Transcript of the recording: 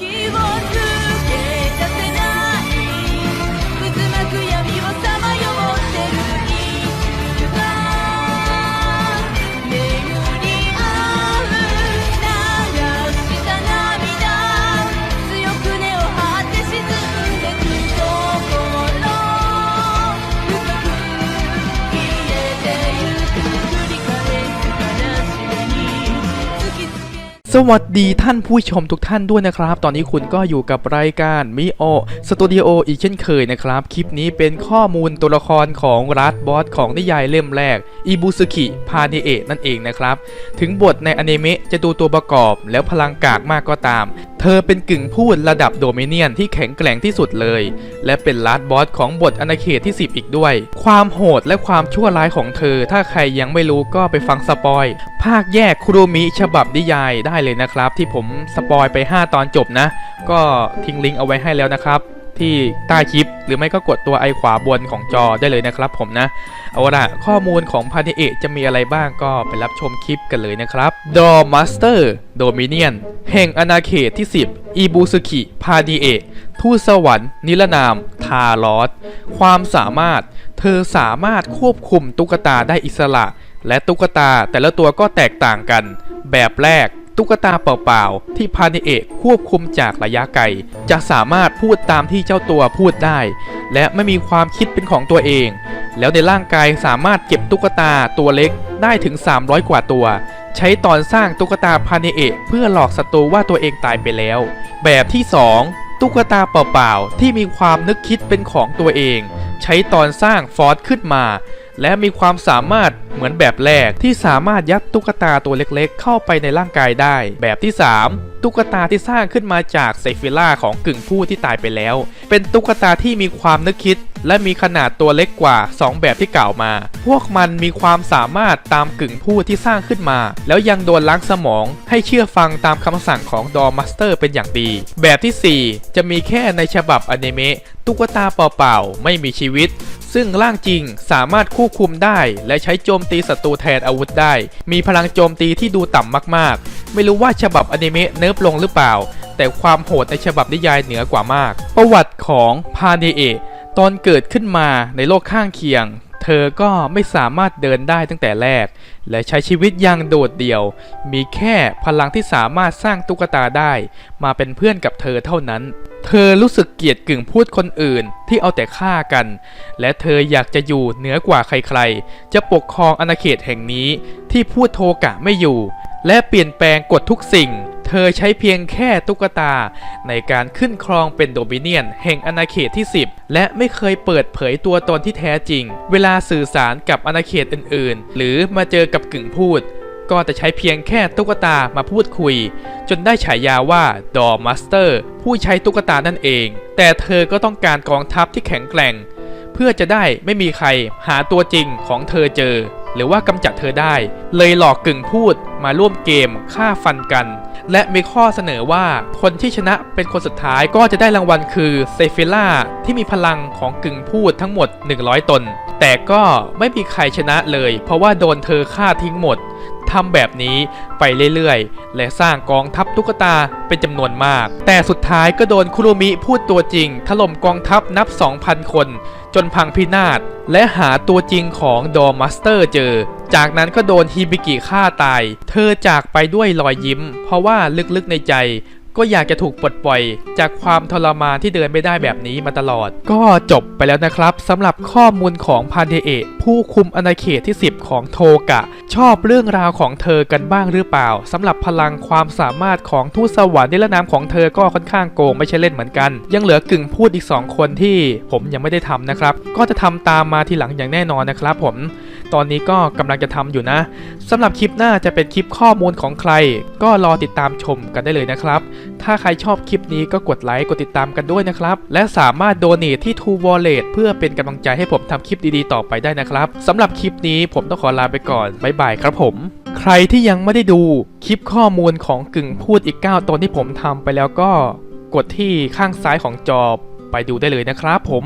You. วัสดีท่านผู้ชมทุกท่านด้วยนะครับ ตอนนี้คุณก็อยู่กับรายการมิโอสตูดิโออีกเช่นเคยนะครับ คลิปนี้เป็นข้อมูลตัวละครของรัฐบอสของนิยายเล่มแรกอิบุสกิพาเนเอะนั่นเองนะครับ ถึงบทในอนิเมะจะดูตัวประกอบแล้วพลังกากมากก็ตามเธอเป็นกึ่งพูดระดับโดเมเนียนที่แข็งแกร่งที่สุดเลย และเป็นลัดบอสของบทอนาเขตที่ 10 อีกด้วย ความโหดและความชั่วร้ายของเธอ ถ้าใครยังไม่รู้ก็ไปฟังสปอย ภาคแยกครูมิฉบับนิยายได้เลยนะครับ ที่ผมสปอยไป 5 ตอนจบนะ ก็ทิ้งลิงก์เอาไว้ให้แล้วนะครับ ที่ใต้คลิป หรือไม่ก็กดตัวไอขวาบนของจอได้เลยนะครับผมนะ เอาละข้อมูลของพาเนเอจะมีอะไรบ้างก็ไปรับชมคลิปกันเลยนะครับดอมาสเตอร์โดมิเนียนแห่งอาณาเขตที่ 10 อิบุสกิพาเนเอทูตสวรรค์ นิรนาม ทารอสความสามารถ เธอสามารถควบคุมตุ๊กตาได้อิสระ และตุ๊กตาแต่ละตัวก็แตกต่างกัน แบบแรก ตุ๊กตาเปล่าๆ ที่พาเนเอะควบคุมจากระยะไกลจะสามารถพูดตามที่เจ้าตัวพูดได้ และไม่มีความคิดเป็นของตัวเอง แล้วในร่างกายสามารถเก็บตุ๊กตาตัวเล็กได้ถึง 300 กว่าตัว ใช้ตอนสร้างตุ๊กตาพาเนเอะเพื่อหลอกศัตรูว่าตัวเองตายไปแล้ว แบบที่ 2 ตุ๊กตาเปล่าๆ ที่มีความนึกคิดเป็นของตัวเอง ใช้ตอนสร้างฟอสขึ้นมา และมีความสามารถเหมือนแบบแรกที่สามารถยัดตุ๊กตาตัวเล็กๆ เข้าไปในร่างกายได้ แบบที่ 3 ตุ๊กตาที่สร้างขึ้นมาจากเซฟิล่าของกึ่งผู้ที่ตายไปแล้ว เป็นตุ๊กตาที่มีความนึกคิด และมีขนาดตัวเล็กกว่า 2 แบบที่กล่าวมา พวกมันมีความสามารถตามกึ่งผู้ที่สร้างขึ้นมา แล้วยังโดนล้างสมองให้เชื่อฟังตามคำสั่งของดอมัสเตอร์เป็นอย่างดี แบบทีสี่4 จะมีแค่ในฉบับอนิเมะตุ๊กตาเปล่าๆไม่มีชีวิต ซึ่งร่างจริงสามารถควบคุมได้ และใช้โจมตีศัตรูแทนอาวุธได้ มีพลังโจมตีที่ดูต่ำมากๆ ไม่รู้ว่าฉบับอนิเมะเนิร์ฟลงหรือเปล่า แต่ความโหดในฉบับนิยายเหนือกว่ามาก ประวัติของพาเนเอะตอนเกิดขึ้นมาในโลกข้างเคียง เธอก็ไม่สามารถเดินได้ตั้งแต่แรก และใช้ชีวิตอย่างโดดเดี่ยว มีแค่พลังที่สามารถสร้างตุ๊กตาได้ มาเป็นเพื่อนกับเธอเท่านั้น เธอรู้สึกเกลียดกึ่งพูดคนอื่นที่เอาแต่ฆ่ากัน และเธออยากจะอยู่เหนือกว่าใครๆ จะปกครองอาณาเขตแห่งนี้ที่พูดโทกะไม่อยู่ และเปลี่ยนแปลงกฎทุกสิ่ง เธอใช้เพียงแค่ตุ๊กตา ในการขึ้นครองเป็นโดมิเนียน แห่งอาณาเขตที่ 10 และไม่เคยเปิดเผยตัวตนที่แท้จริง เวลาสื่อสารกับอาณาเขตอื่นๆ หรือมาเจอกับกึ่งพูด ก็จะใช้เพียงแค่ตุ๊กตามาพูดคุย จนได้ฉายาว่าดอมัสเตอร์ผู้ใช้ตุ๊กตานั่นเอง แต่เธอก็ต้องการกองทัพที่แข็งแกร่ง เพื่อจะได้ไม่มีใครหาตัวจริงของเธอเจอ หรือว่ากำจัดเธอได้ เลยหลอกกึ่งพูดมาร่วมเกมฆ่าฟันกัน และมีข้อเสนอว่าคนที่ชนะเป็นคนสุดท้ายก็จะได้รางวัลคือเซฟิล่าที่มีพลังของกึ่งพูดทั้งหมด 100 ตน แต่ก็ไม่มีใครชนะเลย เพราะว่าโดนเธอฆ่าทิ้งหมด ทำแบบนี้ไปเรื่อยๆ และสร้างกองทัพตุ๊กตาเป็นจำนวนมาก แต่สุดท้ายก็โดนคุโรมิพูดตัวจริง ถล่มกองทัพนับ 2,000 คน จนพังพินาศ และหาตัวจริงของดอมัสเตอร์เจอ จากนั้นก็โดนฮิบิกิฆ่าตาย เธอจากไปด้วยรอยยิ้ม เพราะว่าลึกๆในใจ ก็อยากจะถูกปลดปล่อย จากความทรมานที่เดินไม่ได้แบบนี้มาตลอด ก็จบไปแล้วนะครับสำหรับข้อมูลของพานเทเอะผู้คุมอาณาเขตที่ 10 ของโทกะ ชอบเรื่องราวของเธอกันบ้างหรือเปล่าสำหรับพลังความสามารถของทูตสวรรค์นิรนามของเธอก็ค่อนข้างโกงไม่ใช่เล่นเหมือนกัน ยังเหลือกึ่งพูดอีก 2 คนที่ผมยังไม่ได้ทำนะครับ ก็จะทำตามมาทีหลังอย่างแน่นอนนะครับผม ตอนนี้ก็กำลังจะทำอยู่นะสำหรับคลิปหน้าจะเป็นคลิปข้อมูลของใคร ก็รอติดตามชมกันได้เลยนะครับ ถ้าใครชอบคลิปนี้ก็กดไลค์กดติดตามกันด้วยนะครับ และสามารถโดเนทที่ True Wallet เพื่อเป็นกำลังใจให้ผมทำคลิปดีๆต่อไปได้นะครับสำหรับคลิปนี้ผมต้องขอลาไปก่อนบ๊ายบายครับผม ใครที่ยังไม่ได้ดูคลิปข้อมูลของกึ่งพูดอีก 9ตอนที่ผมทำไปแล้วก็กดที่ข้างซ้ายของจอไปดูได้เลยนะครับผม